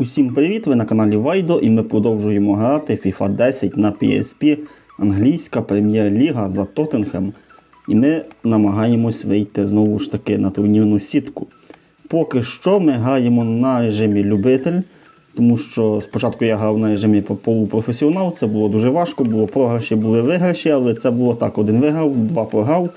Усім привіт! Ви на каналі Вайдо і ми продовжуємо грати FIFA 10 на PSP, англійська прем'єр-ліга за Тоттенхем. І ми намагаємось вийти знову ж таки на турнірну сітку. Поки що ми граємо на режимі любитель, тому що спочатку я грав на режимі полупрофесіонал, це було дуже важко, було програші, були виграші, але це було так: один виграв, два програв.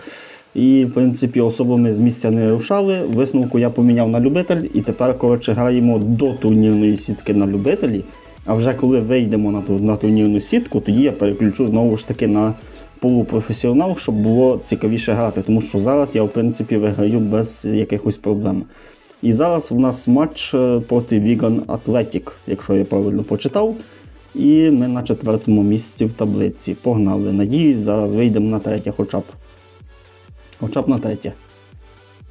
І, в принципі, особо ми з місця не рушали. Висновку я поміняв на любитель, і тепер, коротше, граємо до турнірної сітки на любителі. А вже коли вийдемо на, на турнірну сітку, тоді я переключу знову ж таки на полупрофесіонал, щоб було цікавіше грати. Тому що зараз я, в принципі, виграю без якихось проблем. І зараз в нас матч е, проти Віган Атлетік, якщо я правильно почитав. І ми на четвертому місці в таблиці. Погнали. Надіюсь, зараз вийдемо на третє хоча б. Хоча б на третє.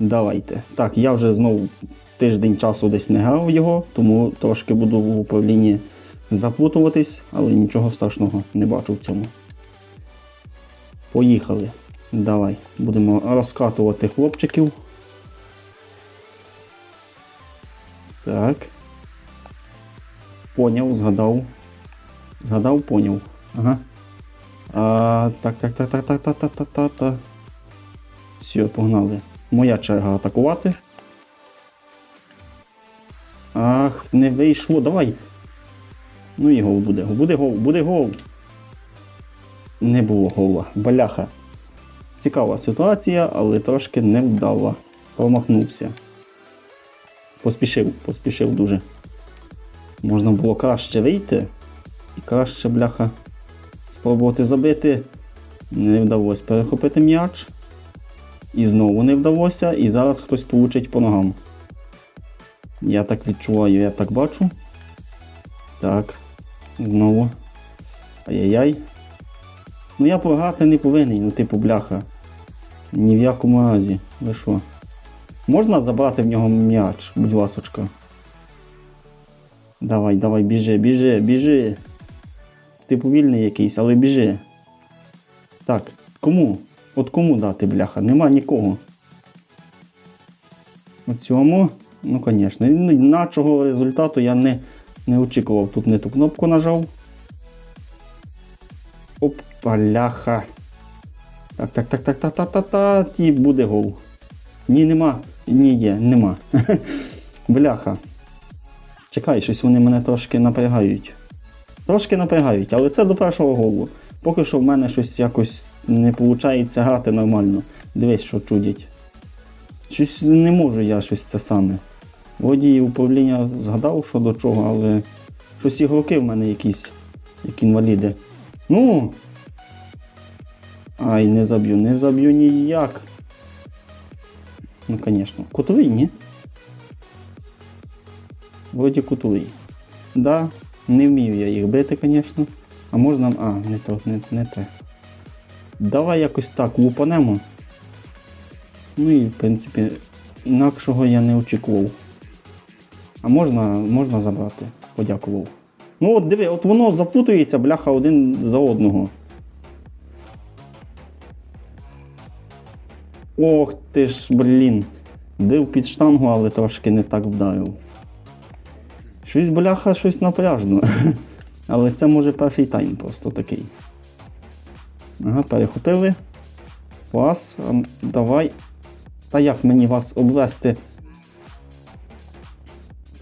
Давайте. Так, я вже знову тиждень часу десь не грав його, тому трошки буду в управлінні запутуватись, але нічого страшного не бачу в цьому. Поїхали. Давай. Будемо розкатувати хлопчиків. Так. Поняв, згадав. Згадав, поняв. Ага. А, так, так, так, так, так, так, так, так, так, так. Все, погнали. Моя черга атакувати. Ах, не вийшло. Давай. Ну і гол буде. Буде гол, буде гол. Не було гола. Баляха. Цікава ситуація, але трошки невдала. Промахнувся. Поспішив, поспішив дуже. Можна було краще вийти. І краще, бляха, спробувати забити. Не вдалося перехопити м'яч. І знову не вдалося, і зараз хтось получить по ногам. Я так відчуваю, я так бачу. Так. Знову. Ай-яй-яй. Ну я програти не повинен, ну типу бляха. Ні в якому разі. Ви що? Можна забрати в нього м'яч, будь ласочка. Давай, давай, біжи, біжи, біжи. Ти повільний якийсь, але біжи. Так, кому? От кому дати, бляха? Нема нікого. От цьому, ну, звісно, іначого результату я не, не очікував. Тут не ту кнопку нажав. Оп, бляха. Так, так, так, так, так, так, так, так, і буде гол. Ні, нема. Ні, є, нема. Бляха. Чекай, щось вони мене трошки напрягають. Трошки напрягають, але це до першого голу. Поки що в мене щось якось не виходить грати нормально. Дивись, що чудять. Щось не можу я щось це саме. Водій управління згадав, що до чого, але щось ігроки в мене якісь, як інваліди. Ну. Ай, не заб'ю, не заб'ю ніяк. Ну, звісно. Кутовий, ні? Вроді кутовий. Да, не вмію я їх бити, звісно. А можна. А, не то, не, не те. Давай якось так лупанемо. Ну і в принципі, інакшого я не очікував. А можна, можна забрати. Подякував. Ну от диви, от воно запутується, бляха, один за одного. Ох ти ж, блін. Бив під штангу, але трошки не так вдарив. Щось бляха, щось напряжно. Але це може перший тайм просто такий. Ага, перехопили. Вас, давай. Та як мені вас обвести?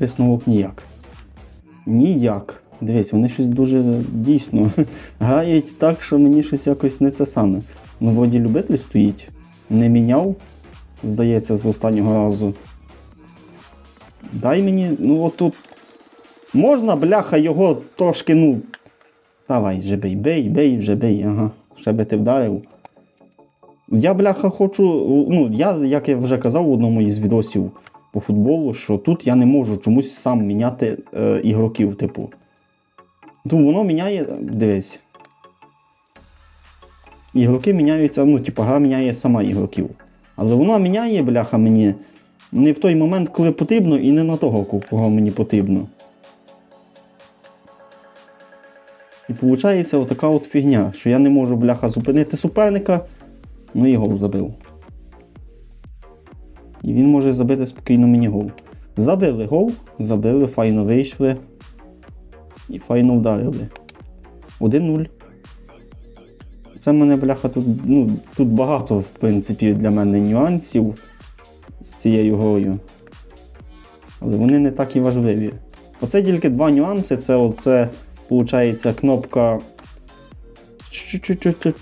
Висновок ніяк. Ніяк. Дивись, вони щось дуже дійсно грають так, що мені щось якось не це саме. Ну, вроді любитель стоїть. Не міняв, здається, з останнього разу. Дай мені, ну отут. Можна, бляха, його трошки, ну. Давай, вже бей, бей, бей, вже бей, ага. Ще би ти вдарив. Я, бляха, хочу. Ну, я, як я вже казав в одному із відосів по футболу, що тут я не можу чомусь сам міняти е, ігроків, типу. Ну, воно міняє. Дивись. Ігроки міняються, ну, типу, гра міняє сама ігроків. Але вона міняє, бляха, мені не в той момент, коли потрібно, і не на того, кого мені потрібно. І виходить отака от фігня, що я не можу, бляха, зупинити суперника, ну і гол забив. І він може забити спокійно мені гол. Забили гол, забили, файно вийшли. І файно вдарили. 1-0. Це мене, бляха, тут, ну, тут багато, в принципі, для мене нюансів з цією грою. Але вони не так і важливі. Оце тільки два нюанси. Це оце, виходить, кнопка.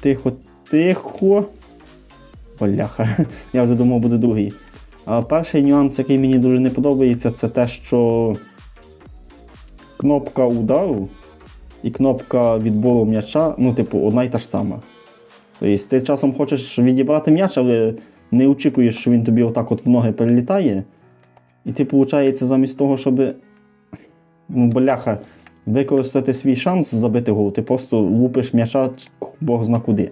Тихо, тихо. Бляха, я вже думав, буде другий. А перший нюанс, який мені дуже не подобається, це те, що кнопка удару і кнопка відбору м'яча, ну, типу, одна й та ж сама. Тобто ти часом хочеш відібрати м'яч, але не очікуєш, що він тобі отак от в ноги перелітає. І ти, виходить, замість того, щоб ну, бляха, використати свій шанс забити гол, ти просто лупиш м'яча Бог зна куди.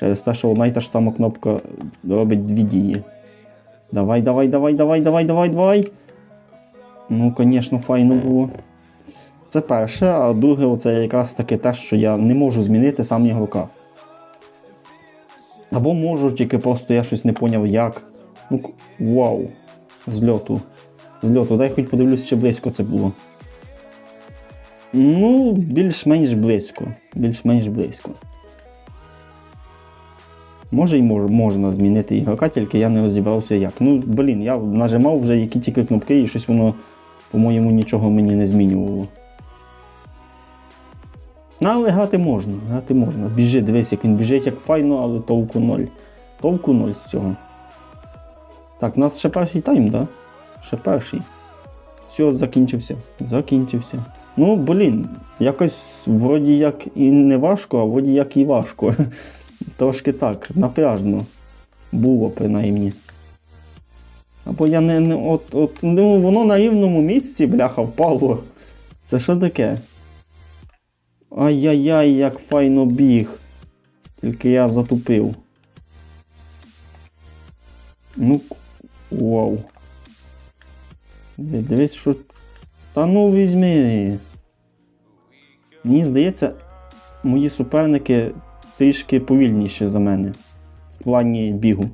Через те, що одна й та ж сама кнопка робить дві дії. Давай, давай, давай, давай, давай, давай, давай. Ну, звісно, файно було. Це перше, а друге, це якраз таки те, що я не можу змінити сам ігрока. Або можу, тільки просто я щось не поняв, як. Ну, вау. Зльоту. Зльоту. Дай хоч подивлюсь, чи близько це було. Ну, більш-менш близько. Більш-менш близько. Може й мож, можна змінити ігрока, тільки я не розібрався як. Ну, блін, я нажимав вже які тільки кнопки, і щось воно, по-моєму, нічого мені не змінювало. Ну, але грати можна, грати можна. Біжи, дивись, як він біжить, як файно, але толку ноль. Толку ноль з цього. Так, у нас ще перший тайм, так? Да? Ще перший. Все, закінчився. Закінчився. Ну, блін, якось вроді як і не важко, а вроді як і важко. Трошки так, напряжно. Було принаймні. Або я не, не от, от, ну, воно на рівному місці, бляха, впало. Це що таке? Ай-яй-яй, як файно біг. Тільки я затупив. Ну, вау. Дивись, що. Та ну візьми. Мені здається, мої суперники трішки повільніші за мене в плані бігу.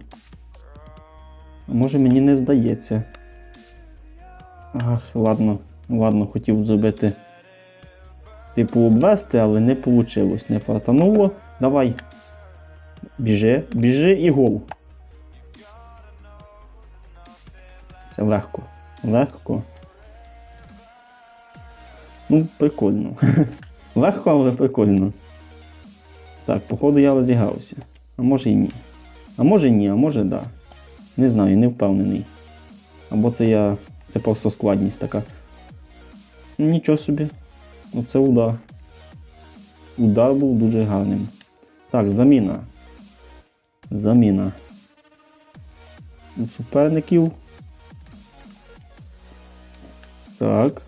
А може мені не здається. Ах, ладно, ладно, хотів зробити. Типу обвести, але не вийшло, не фартануло. Давай. Біжи, біжи і гол. Це легко. Легко. Ну, прикольно. Легко, але прикольно. Так, походу я розігрався. А може і ні. А може ні, а може да. Не знаю, не впевнений. Або це я. Це просто складність така. Нічого собі. Оце удар. Удар був дуже гарним. Так, заміна. Заміна. У суперників. Так.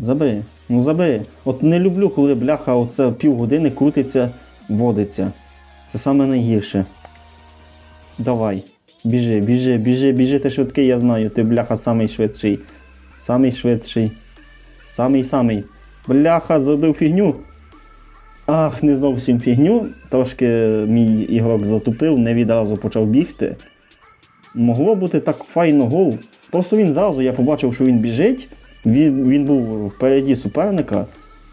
Забери. Ну забери. От не люблю, коли бляха оце півгодини крутиться, водиться. Це саме найгірше. Давай. Біжи, біжи, біжи, біжи, ти швидкий, я знаю. Ти бляха самий швидший. Самий швидший. Самий самий. Бляха, зробив фігню. Ах, не зовсім фігню. Трошки мій ігрок затупив, не відразу почав бігти. Могло бути так файно гол. Просто він зразу, я побачив, що він біжить. Він, він був впереді суперника.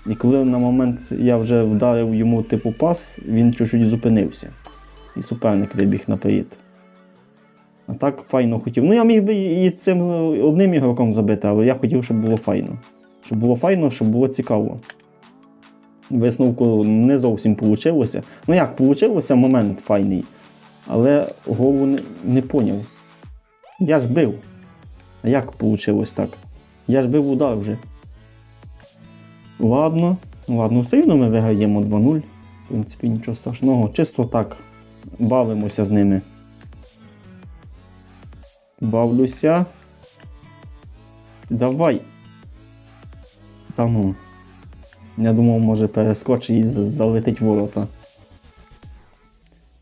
І коли на момент я вже вдарив йому типу пас, він чуть-чуть зупинився. І суперник вибіг наперед. А так файно хотів. Ну, я міг би і цим одним ігроком забити, але я хотів, щоб було файно. Щоб було файно, щоб було цікаво. Висновку не зовсім вийшло. Ну як, вийшло, момент файний. Але голову не, не поняв. Я ж бив. А як вийшло так? Я ж бив удар вже. Ладно, ладно, все одно ми виграємо 2-0. В принципі, нічого страшного. Чисто так бавимося з ними. Бавлюся. Давай. Та ну. Я думав, може перескочить і залетить ворота.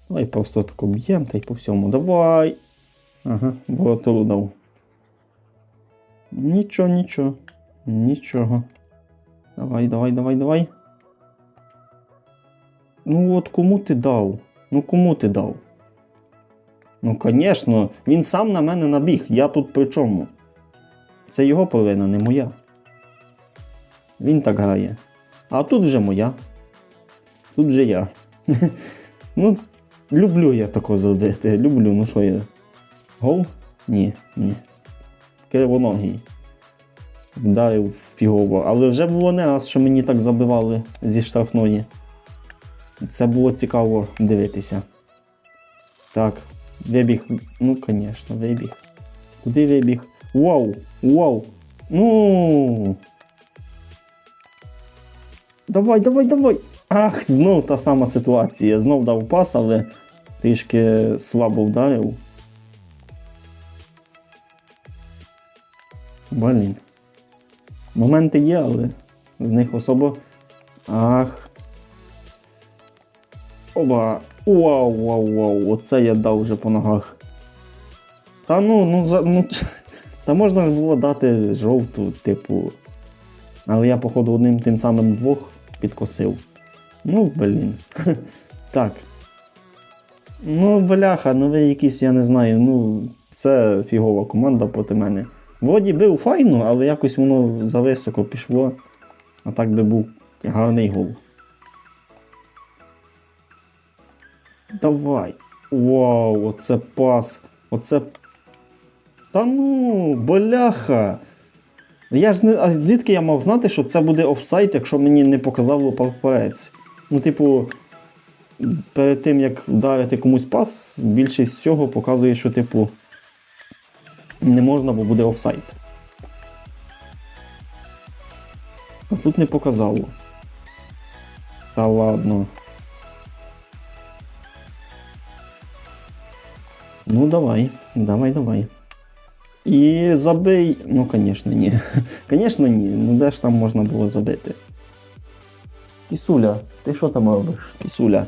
Давай просто тако б'ємо та й по всьому. Давай. Ага, вороту дав. Нічого, нічого. Нічого. Давай, давай, давай, давай. Ну от кому ти дав? Ну кому ти дав? Ну, звісно, він сам на мене набіг. Я тут при чому? Це його провина, не моя. Він так грає. А тут вже моя. Тут вже я. ну, люблю я тако зробити. Люблю, ну що я. Гол? Ні, ні. Кривоногий. Вдарив фігово. Але вже було не раз, що мені так забивали зі штрафної. Це було цікаво дивитися. Так, вибіг. Ну, звісно, вибіг. Куди вибіг? Вау! Вау! Ну. Давай, давай, давай! Ах, знов та сама ситуація. Знов дав пас, але трішки слабо вдарив. Блін. Моменти є, але з них особо. Ах. Оба. Вау, вау, вау. Оце я дав вже по ногах. Та ну, ну, за, ну та можна було дати жовту, типу. Але я, походу, одним тим самим двох підкосив. Ну, блін. Так. Ну, бляха, ну ви якісь, я не знаю, ну, це фігова команда проти мене. Вроді бив файно, але якось воно зависоко пішло. А так би був гарний гол. Давай. Вау, оце пас. Оце. Та ну, боляха. Я ж не. А звідки я мав знати, що це буде офсайт, якщо мені не показав папець? Ну, типу, перед тим, як вдарити комусь пас, більшість всього показує, що, типу, не можна, бо буде офсайт. А тут не показало. Та ладно. Ну, давай, давай, давай. І забий. Ну, звісно, ні. Звісно, ні. Ну де ж там можна було забити? Кісуля, ти що там робиш? Кісуля.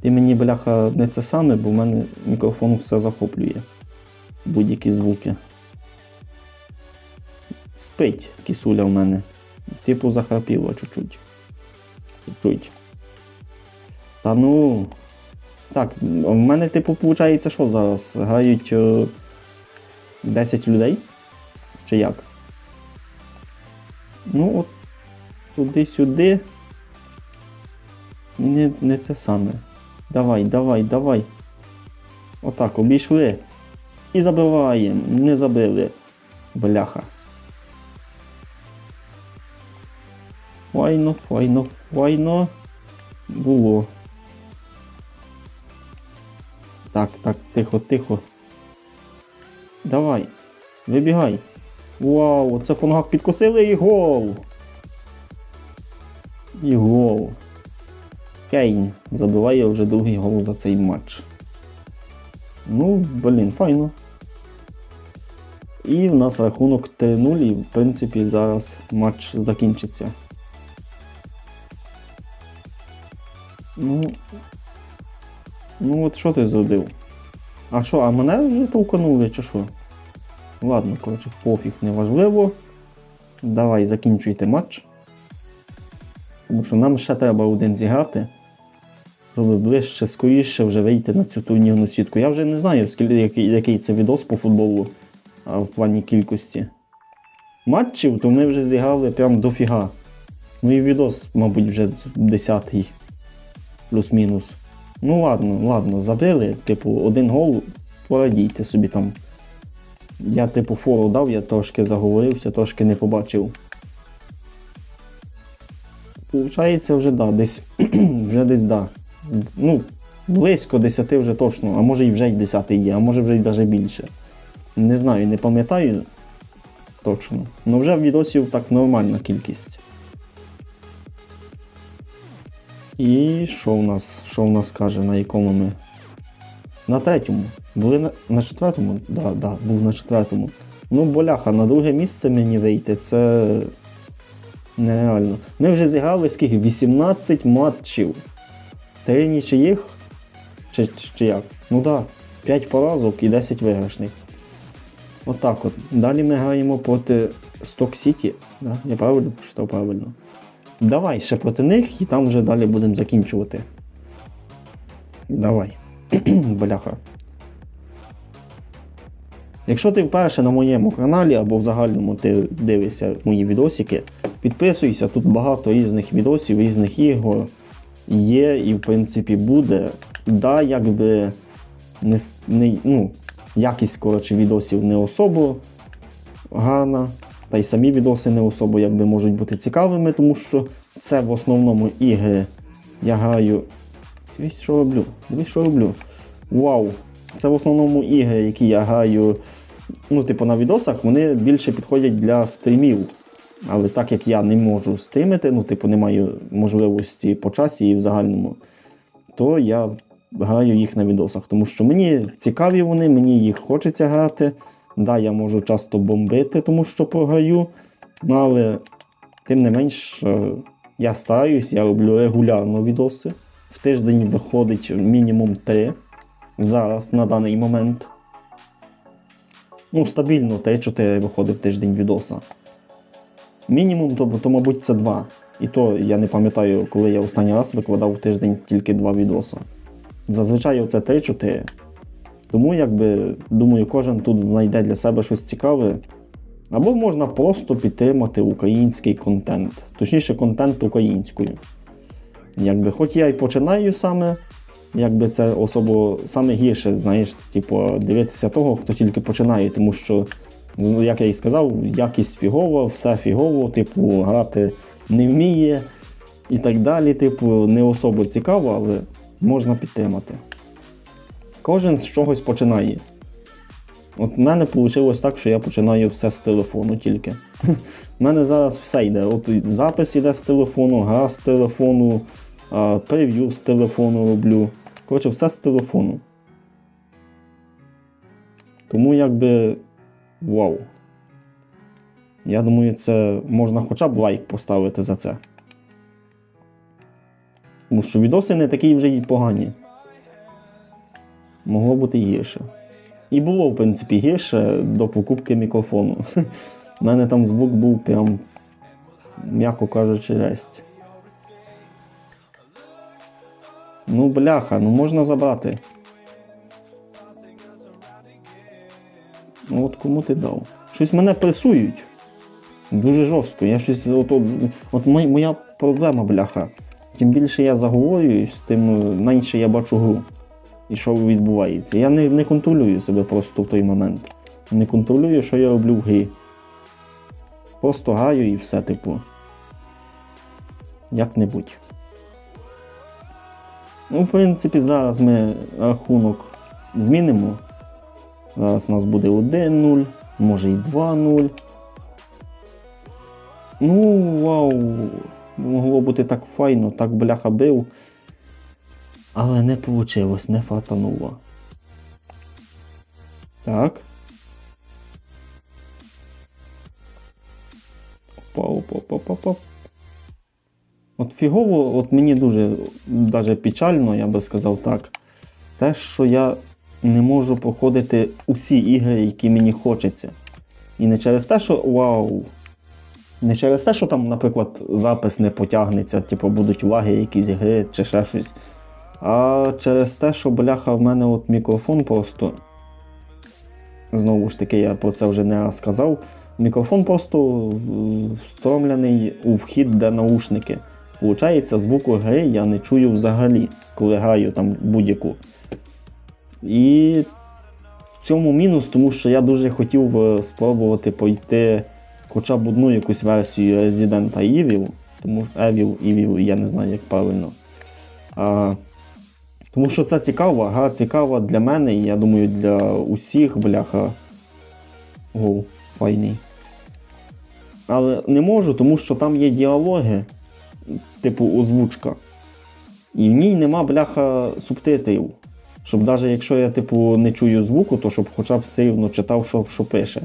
Ти мені, бляха, не це саме, бо в мене мікрофон все захоплює. Будь-які звуки. Спить кісуля в мене. Типу захрапіло чуть-чуть. Чуть-чуть. Та ну. Так, в мене, типу, виходить, що зараз? Грають е, 10 людей? Чи як? Ну, от туди-сюди. Не, не це саме. Давай, давай, давай. Отак, обійшли. І забиваємо. Не забили. Бляха. Файно, файно, файно. Було. Так, так, тихо, тихо. Давай. Вибігай. Вау, це по ногах підкосили і гол. І гол. Кейн забиває вже другий гол за цей матч. Ну, блін, файно. І в нас рахунок 3-0, і в принципі зараз матч закінчиться. Ну. Ну от що ти зробив? А що, а мене вже толканули, чи що? Ладно, коротше, пофіг, неважливо. Давай закінчуйте матч. Тому що нам ще треба один зіграти. Щоб ближче, скоріше вже вийти на цю турнірну сітку. Я вже не знаю, скільки, який, який це відос по футболу в плані кількості. Матчів, то ми вже зіграли прям дофіга. Ну і відос, мабуть, вже 10-й. Плюс-мінус. Ну ладно, ладно, забили. Типу, один гол, порадійте собі там. Я, типу, фору дав, я трошки заговорився, трошки не побачив. Получається, вже да, десь вже десь да. Ну, близько 10 вже точно, а може і вже й 10 є, а може вже й навіть більше. Не знаю, не пам'ятаю точно. Ну вже відосів так нормальна кількість. І що в нас? Що в нас каже, на якому ми? На третьому. Були на, на четвертому? Да, да, був на четвертому. Ну, боляха, на друге місце мені вийти, це нереально. Ми вже зіграли скільки? 18 матчів. Три нічиїх? Чи, чи, як? Ну так, да, 5 поразок і 10 виграшних. Отак от. Далі ми граємо проти Сток Сіті. Да? Я правильно прочитав правильно. Давай ще проти них і там вже далі будемо закінчувати. Давай. Бляха. Якщо ти вперше на моєму каналі або в загальному ти дивишся мої відосики, підписуйся, тут багато різних відосів, різних ігор є і в принципі буде. Да, якби не, не, ну, якість коротше, відосів не особо гарна, та й самі відоси не особо якби можуть бути цікавими, тому що це в основному ігри я граю. Дивись, що роблю. Дивись, що роблю. Вау! Це в основному ігри, які я граю, ну, типу, на відосах, вони більше підходять для стрімів. Але так як я не можу стрімити, ну, типу, не маю можливості по часі і в загальному, то я граю їх на відосах. Тому що мені цікаві вони, мені їх хочеться грати. Да, я можу часто бомбити, тому що програю. Ну, але тим не менш, е, я стараюсь, я роблю регулярно відоси. В тиждень виходить мінімум 3 зараз на даний момент. Ну, стабільно 3-4 виходить в тиждень відоса. Мінімум, то, то, мабуть, це 2. І то я не пам'ятаю, коли я останній раз викладав в тиждень тільки 2 відоса. Зазвичай це 3-4. Тому, якби, думаю, кожен тут знайде для себе щось цікаве. Або можна просто підтримати український контент, точніше, контент українською. Якби, хоч я й починаю саме, якби це особо саме гірше, знаєш, типу, дивитися того, хто тільки починає, тому що, як я і сказав, якість фігова, все фігово, типу, грати не вміє і так далі. Типу, не особо цікаво, але можна підтримати. Кожен з чогось починає. От в мене вийшло так, що я починаю все з телефону тільки. У мене зараз все йде. От запис йде з телефону, гра з телефону, прев'ю з телефону роблю. Коротше, все з телефону. Тому якби вау. Я думаю, це можна хоча б лайк поставити за це. Тому що відоси не такі вже й погані. Могло бути гірше. І було, в принципі, гірше до покупки мікрофону. У мене там звук був прям, м'яко кажучи, ресть. Ну, бляха, ну можна забрати. Ну от кому ти дав? Щось мене пресують. Дуже жорстко. Я щось. От, от, от моя проблема, бляха. Тим більше я заговорююсь, тим менше я бачу гру. І що відбувається. Я не, не контролюю себе просто в той момент. Не контролюю, що я роблю в грі. Просто граю і все, типу. Як-небудь. Ну, в принципі, зараз ми рахунок змінимо. Зараз у нас буде 1-0, може і 2-0. Ну, вау. Могло бути так файно, так бляха бив. Але не вийшло, не фатануло. Так. Опа, опа, опа, опа. От фігово, от мені дуже даже печально, я би сказав так. Те, що я не можу проходити усі ігри, які мені хочеться. І не через те, що вау. Не через те, що там, наприклад, запис не потягнеться, типу будуть лаги якісь гри чи ще щось. А через те, що бляха в мене от мікрофон просто. Знову ж таки, я про це вже не раз сказав. Мікрофон просто встромлений у вхід, де наушники. Получається, звуку гри я не чую взагалі, коли граю там будь-яку. І в цьому мінус, тому що я дуже хотів е, спробувати пройти хоча б одну якусь версію Resident Evil, тому Evil, Evil, я не знаю, як правильно. А, тому що це цікаво, гра цікава для мене, і я думаю, для усіх, бляха. Гоу, файний. Але не можу, тому що там є діалоги, типу озвучка. І в ній нема бляха субтитрів. Щоб навіть якщо я типу, не чую звуку, то щоб хоча б все рівно читав, що, що пише.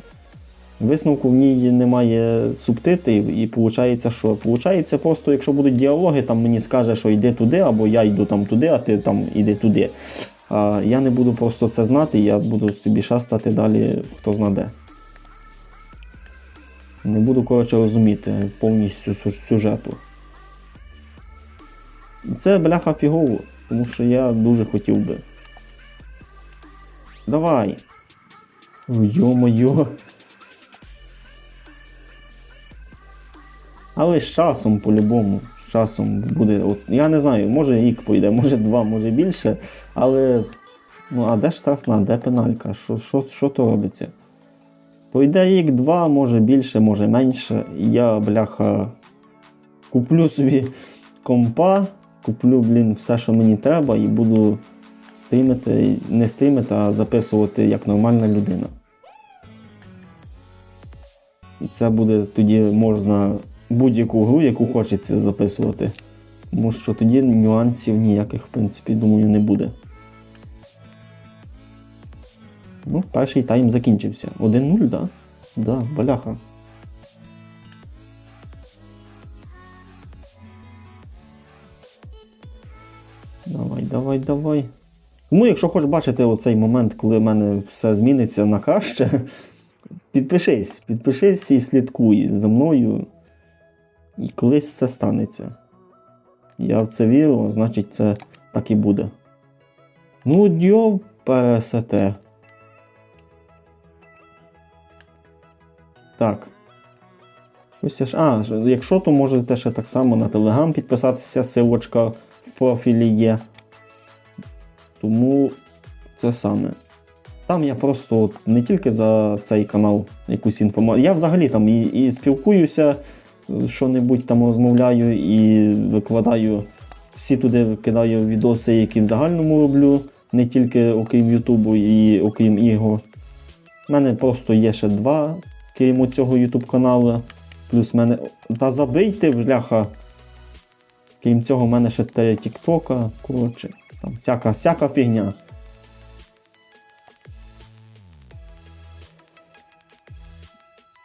Висновку в ній немає субтитрів, і виходить, що? Получається, просто якщо будуть діалоги, там мені скаже, що йди туди, або я йду там туди, а ти там йди туди. А я не буду просто це знати, я буду собі шастати далі, хто знаде. Не буду, коротше, розуміти повністю сюжету. Це бляха фігово, тому що я дуже хотів би. Давай. Йо-моє. Але з часом, по-любому, з часом буде. От, я не знаю, може рік пойде, може два, може більше. Але. Ну, а де штрафна, де пеналька? Що, що, що то робиться? Пойде рік, два, може більше, може менше. Я, бляха, куплю собі компа, куплю, блін, все, що мені треба, і буду стрімити, не стрімити, а записувати як нормальна людина. І це буде тоді можна будь-яку гру, яку хочеться записувати. Тому що тоді нюансів ніяких, в принципі, думаю, не буде. Ну, перший тайм закінчився. 1-0, так? Да? Да, баляха. Давай, давай, давай. Ну, якщо хочеш бачити оцей момент, коли в мене все зміниться на краще, підпишись, підпишись і слідкуй за мною. І колись це станеться. Я в це вірю, значить це так і буде. Ну, дьо ПСТ. Так. Щось ж. А, якщо, то можете ще так само на Телеграм підписатися, силочка в профілі є. Тому це саме. Там я просто не тільки за цей канал якусь інформацію. Я взагалі там і, і спілкуюся, що-небудь там розмовляю і викладаю. Всі туди кидаю відоси, які в загальному роблю, не тільки окрім Ютубу і окрім ігор. У мене просто є ще два, крім цього Ютуб каналу. Плюс мене. Та забийте, бляха. Крім цього, в мене ще те Тіктока. Коротше, там всяка, всяка фігня.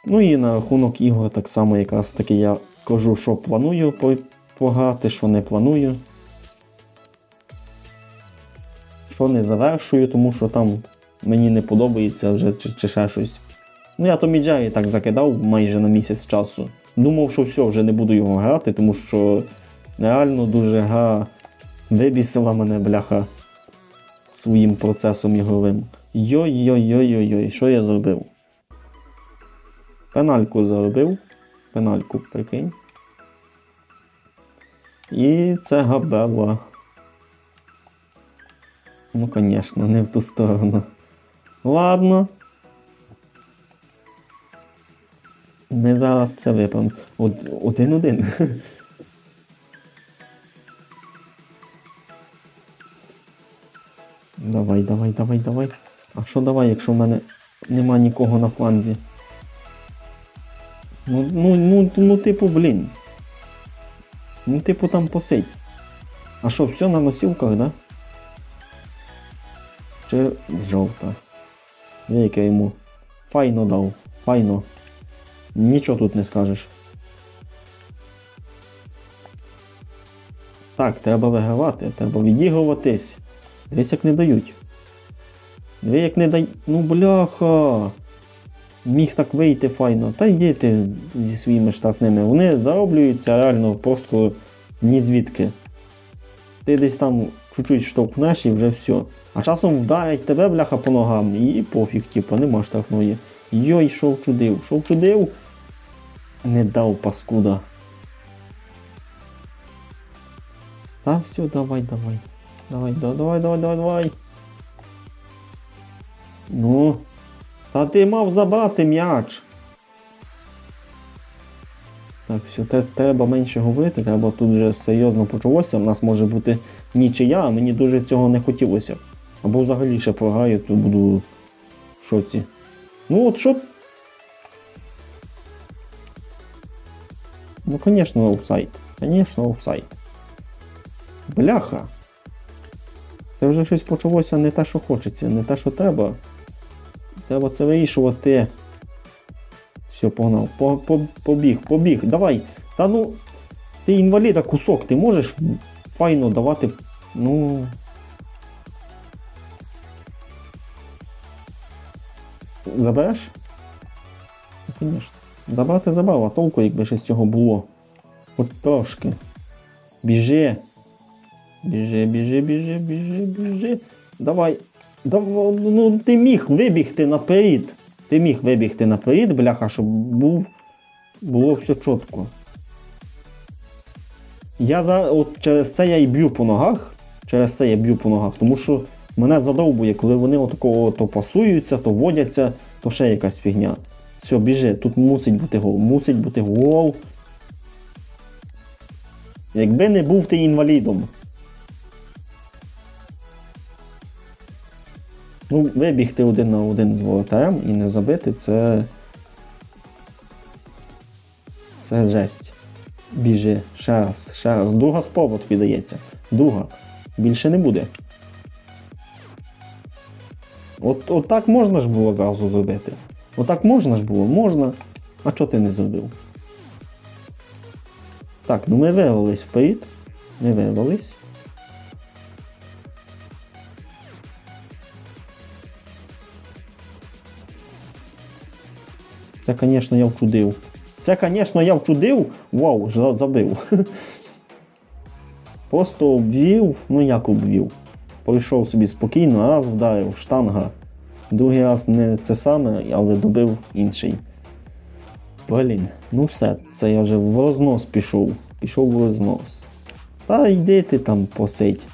Ну і на рахунок ігор так само якраз таки я кажу, що планую пограти, що не планую. Що не завершую, тому що там мені не подобається вже чи, чи ще щось. Ну я Томі Джері так закидав майже на місяць часу. Думав, що все, вже не буду його грати, тому що реально дуже гра вибісила мене, бляха, своїм процесом ігровим. Йой-йой-йой-йой, що я зробив? Пенальку заробив. Пенальку, прикинь. І це габела. Ну, звісно, не в ту сторону. Ладно. Ми зараз це. От, один-один. Давай, давай, давай, давай. А що давай, якщо в мене нема нікого на фланзі? Ну, ну, ну, ну, типу, блін. Ну, типу, там посидь. А що, все на носілках, да? Чи жовта? Яке йому. Файно дав. Файно. Нічого тут не скажеш. Так, треба вигравати, треба відігруватись. Дивись, як не дають. Диви, як не дають. Ну, бляха. Міг так вийти файно. Та йди ти зі своїми штрафними. Вони зароблюються реально просто ні звідки. Ти десь там чуть-чуть штовхнеш і вже все. А часом вдарять тебе, бляха, по ногам, і пофіг, типу, нема штрафної. Йой, що вчудив, що вчудив? Не дав паскуда. Та все, давай, давай. Давай, да- давай, давай, давай, давай. Ну. Та ти мав забрати м'яч. Так, все, те, треба менше говорити, треба тут вже серйозно почалося. У нас може бути нічия, а мені дуже цього не хотілося. Або взагалі ще програю, то буду в шоці. Ну от що. Ну, звісно, офсайд. Звісно, офсайд. Бляха. Це вже щось почалося не те, що хочеться, не те, що треба. Треба це вирішувати. Все, погнав. По, по, побіг, побіг. Давай. Та ну. Ти інваліда кусок, ти можеш файно давати. Ну. Забереш? Ну, звісно. Забрати забрав, а толку, якби ще з цього було. От трошки. Біжи. Біжи, біжи, біжи, біжи, біжи. Давай. Ну, ти міг вибігти наперед. Ти міг вибігти наперед, бляха, щоб був, було все чітко. Я за, от через це я і б'ю по ногах. Через це я б'ю по ногах, тому що мене задовбує, коли вони отакого то пасуються, то водяться, то ще якась фігня. Все, біжи, тут мусить бути гол, мусить бути гол. Якби не був ти інвалідом. Ну, вибігти один на один з воротарем і не забити це. Це жесть. Біжи. Ще раз, ще раз. Друга спроба тобі дається. Друга. Більше не буде. От, от так можна ж було зразу зробити. Отак можна ж було, можна. А чого ти не зробив? Так, ну ми вирвались вперед. Ми вирвались. Це, звісно, я вчудив. Це, звісно, я вчудив. Вау, забив. Просто обвів, ну як обвів. Пройшов собі спокійно, раз вдарив, штанга. Другий раз не це саме, але добив інший. Блін, ну все, це я вже в рознос пішов. Пішов в рознос. Та йди ти там посидь.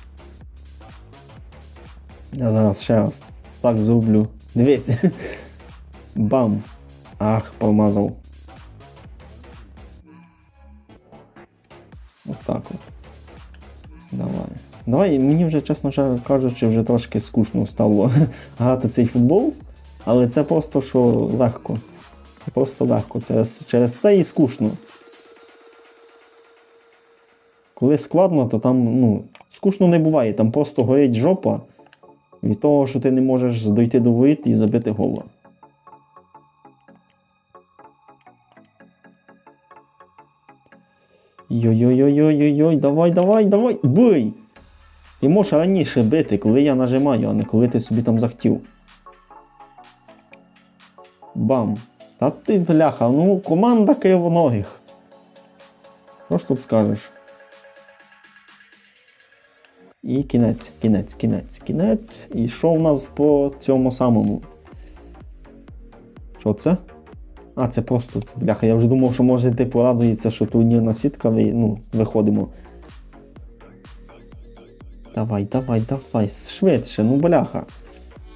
Я зараз ще раз так зроблю. Дивись. Бам. Ах, промазав. Отак от. Давай. Давай, мені вже, чесно кажучи, вже трошки скучно стало грати цей футбол, але це просто що легко. Це просто легко. Це через це і скучно. Коли складно, то там ну, скучно не буває, там просто горить жопа від того, що ти не можеш дойти до воріт і забити гола. Йой-йой-йой-йой-йой, давай, давай, давай, бий! Ти можеш раніше бити, коли я нажимаю, а не коли ти собі там захотів. Бам. Та ти, бляха, ну команда кривоногих. Що ж тут скажеш? І кінець, кінець, кінець, кінець. І що в нас по цьому самому? Що це? А, це просто, бляха, я вже думав, що може ти порадується, що турнірна сітка ну, виходимо. Давай, давай, давай, швидше, ну бляха.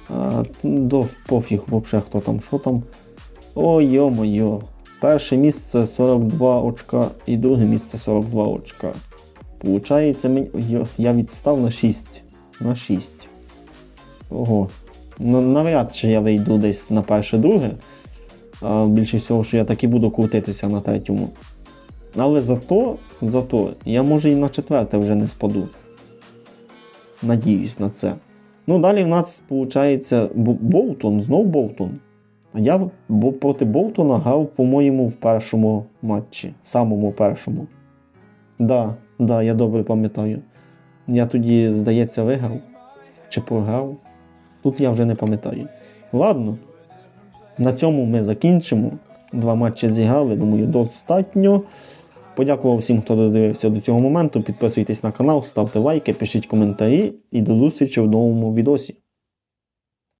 А, до пофіг взагалі, хто там, що там. Ой, йо-моє. Перше місце 42 очка і друге місце 42 очка. Получається, я відстав на 6. На 6. Ого. Ну, навряд чи я вийду десь на перше-друге. Більше всього, що я так і буду крутитися на третьому. Але зато, зато я може і на четверте вже не спаду. Надіюсь на це. Ну, далі в нас виходить Болтон, знов Болтон. А я проти Болтона грав, по-моєму, в першому матчі, самому першому. Да, да, я добре пам'ятаю. Я тоді, здається, виграв чи програв. Тут я вже не пам'ятаю. Ладно, на цьому ми закінчимо. Два матчі зіграли, думаю, достатньо. Подякував всім, хто додивився до цього моменту. Підписуйтесь на канал, ставте лайки, пишіть коментарі і до зустрічі в новому відосі.